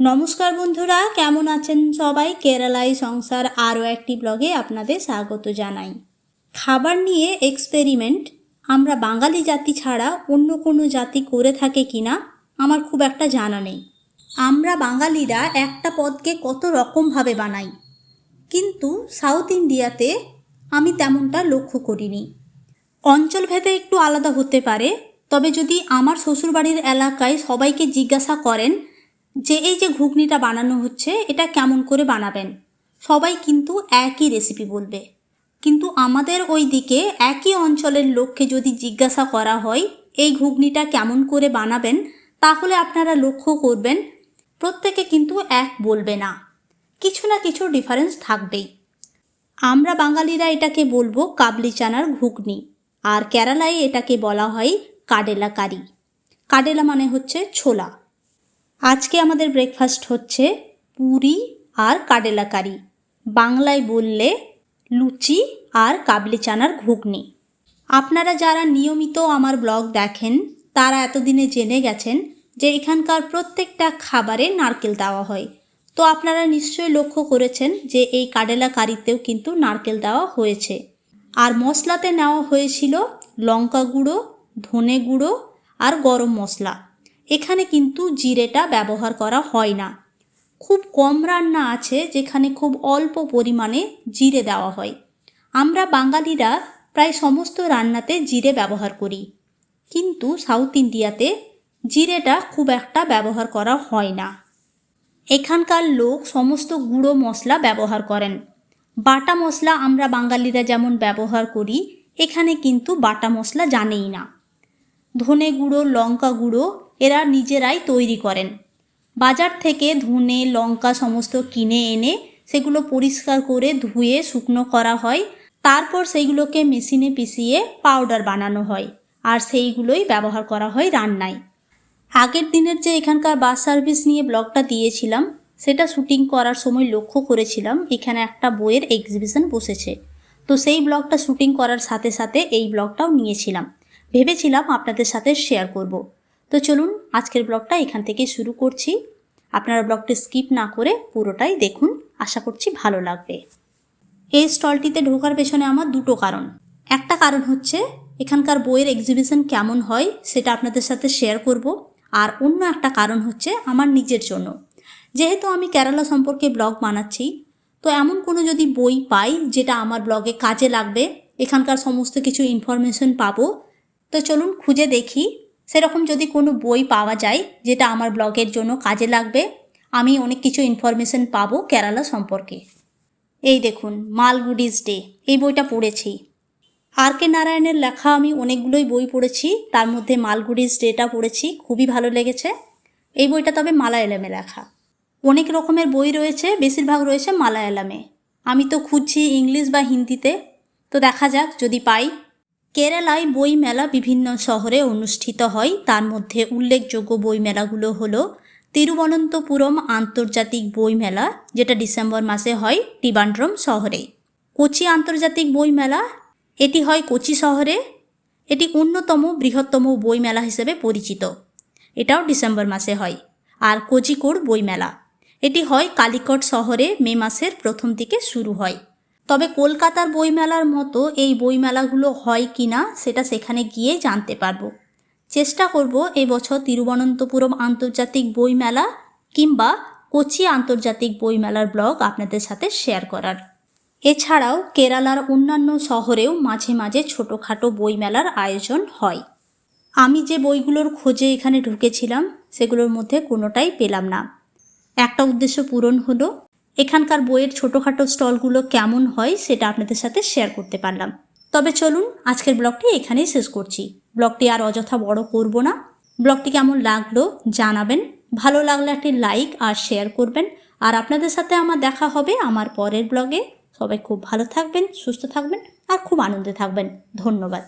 নমস্কার বন্ধুরা, কেমন আছেন সবাই? কেরালাই সংসার আরও একটি ব্লগে আপনাদের স্বাগত জানাই। খাবার নিয়ে এক্সপেরিমেন্ট আমরা বাঙালি জাতি ছাড়া অন্য কোনো জাতি করে থাকে কিনা, আমার খুব একটা জানা নেই। আমরা বাঙালিরা একটা পদকে কত রকমভাবে বানাই, কিন্তু সাউথ ইন্ডিয়াতে আমি তেমনটা লক্ষ্য করিনি। অঞ্চলভেদে একটু আলাদা হতে পারে, তবে যদি আমার শ্বশুরবাড়ির এলাকায় সবাইকে জিজ্ঞাসা করেন যে এই যে ঘুগনিটা বানানো হচ্ছে, এটা কেমন করে বানাবেন? সবাই কিন্তু একই রেসিপি বলবে। কিন্তু আমাদের ওই দিকে একই অঞ্চলের লোককে যদি জিজ্ঞাসা করা হয়, এই ঘুগনিটা কেমন করে বানাবেন, তাহলে আপনারা লক্ষ্য করবেন, প্রত্যেকে কিন্তু এক বলবে না। কিছু না কিছু ডিফারেন্স থাকবেই। আমরা বাঙালিরা এটাকে বলব কাবলি চানার ঘুগনি, আর কেরালায় এটাকে বলা হয় কাডেলা কারি কাডেলা মানে হচ্ছে ছোলা। আজকে আমাদের ব্রেকফাস্ট হচ্ছে পুরি আর কাডেলা কারি। বাংলায় বললে লুচি আর কাবলি চানার ঘুগনি। আপনারা যারা নিয়মিত আমার ব্লগ দেখেন, তারা এতদিনে জেনে গেছেন যে এখানকার প্রত্যেকটা খাবারে নারকেল দেওয়া হয়। তো আপনারা নিশ্চয়ই লক্ষ্য করেছেন যে এই কাডেলা কারিতেও কিন্তু নারকেল দেওয়া হয়েছে। আর মশলাতে নেওয়া হয়েছিল লঙ্কা গুঁড়ো, ধনে গুঁড়ো আর গরম মশলা। এখানে কিন্তু জিরেটা ব্যবহার করা হয় না। খুব কম রান্না আছে যেখানে খুব অল্প পরিমাণে জিরে দেওয়া হয়। আমরা বাঙালিরা প্রায় সমস্ত রান্নাতে জিরে ব্যবহার করি। কিন্তু সাউথ ইন্ডিয়াতে জিরেটা খুব একটা ব্যবহার করা হয় না। এখানকার লোক সমস্ত গুঁড়ো মশলা ব্যবহার করেন। বাটা মশলা আমরা বাঙালিরা যেমন ব্যবহার করি, এখানে কিন্তু বাটা মশলা জানেই না। ধনে গুঁড়ো, লঙ্কা গুঁড়ো এরা নিজেরাই তৈরি করেন। বাজার থেকে ধনে, লঙ্কা সমস্ত কিনে এনে সেগুলো পরিষ্কার করে ধুয়ে শুকনো করা হয়। তারপর সেইগুলোকে মেশিনে পিষিয়ে পাউডার বানানো হয় আর সেইগুলোই ব্যবহার করা হয় রান্নায়। আগের দিনের যে এখানকার বাস সার্ভিস নিয়ে ব্লগটা দিয়েছিলাম, সেটা শুটিং করার সময় লক্ষ্য করেছিলাম, এখানে একটা বইয়ের এক্সিবিশন বসেছে। তো সেই ব্লগটা শুটিং করার সাথে সাথে এই ব্লগটাও নিয়েছিলাম। ভেবেছিলাম আপনাদের সাথে শেয়ার করব। তো চলুন আজকের ব্লগটা এখান থেকে শুরু করছি। আপনারা ব্লগটি স্কিপ না করে পুরোটাই দেখুন, আশা করছি ভালো লাগবে। এই স্টলটিতে ঢোকার পেছনে আমার দুটো কারণ। একটা কারণ হচ্ছে, এখানকার বইয়ের এক্সিবিশন কেমন হয় সেটা আপনাদের সাথে শেয়ার করব। আর অন্য একটা কারণ হচ্ছে, আমার নিজের জন্য। যেহেতু আমি কেরালা সম্পর্কে ব্লগ বানাচ্ছি, তো এমন কোনো যদি বই পাই যেটা আমার ব্লগে কাজে লাগবে, এখানকার সমস্ত কিছু ইনফরমেশন পাবো, তো চলুন খুঁজে দেখি। সেরকম যদি কোনো বই পাওয়া যায় যেটা আমার ব্লগের জন্য কাজে লাগবে, আমি অনেক কিছু ইনফরমেশন পাবো কেরালা সম্পর্কে। এই দেখুন, মালগুডিস ডে, এই বইটা পড়েছি। আর কে নারায়ণের লেখা আমি অনেকগুলোই বই পড়েছি, তার মধ্যে মালগুডিস ডেটা পড়েছি, খুবই ভালো লেগেছে। এই বইটা তবে মালায়ালামে লেখা। অনেক রকমের বই রয়েছে, বেশিরভাগ রয়েছে মালায়ালামে। আমি তো খুঁজছি ইংলিশ বা হিন্দিতে। তো দেখা যাক, যদি পাই কেরালায় বই মেলা বিভিন্ন শহরে অনুষ্ঠিত হয়। তার মধ্যে উল্লেখযোগ্য বই মেলাগুলো হলো তিরুবনন্তপুরম আন্তর্জাতিক বই মেলা যেটা ডিসেম্বর মাসে হয় টিবান্ড্রম শহরে। কোচি আন্তর্জাতিক বই মেলা এটি হয় কোচি শহরে। এটি অন্যতম বৃহত্তম বই মেলা হিসেবে পরিচিত। এটাও ডিসেম্বর মাসে হয়। আর কোজিকোড় বই মেলা এটি হয় কালিকট শহরে মে মাসের প্রথম দিকে শুরু হয়। তবে কলকাতার বইমেলার মতো এই বইমেলাগুলো হয় কি না সেটা সেখানে গিয়ে জানতে পারব। চেষ্টা করব এবছর তিরুবনন্তপুরম আন্তর্জাতিক বইমেলা কিংবা কোচি আন্তর্জাতিক বইমেলার ব্লগ আপনাদের সাথে শেয়ার করার। এছাড়াও কেরালার অন্যান্য শহরেও মাঝে মাঝে ছোটোখাটো বইমেলার আয়োজন হয়। আমি যে বইগুলোর খোঁজে এখানে ঢুকেছিলাম সেগুলোর মধ্যে কোনোটাই পেলাম না। একটা উদ্দেশ্য পূরণ হলো এখানকার বইয়ের ছোটোখাটো স্টলগুলো কেমন হয় সেটা আপনাদের সাথে শেয়ার করতে পারলাম। তবে চলুন, আজকের ব্লগটি এখানেই শেষ করছি। ব্লগটি আর অযথা বড় করব না। ব্লগটি কেমন লাগল জানাবেন। ভালো লাগলে একটি লাইক আর শেয়ার করবেন। আর আপনাদের সাথে আমার দেখা হবে আমার পরের ব্লগে। সবাই খুব ভালো থাকবেন, সুস্থ থাকবেন আর খুব আনন্দে থাকবেন। ধন্যবাদ।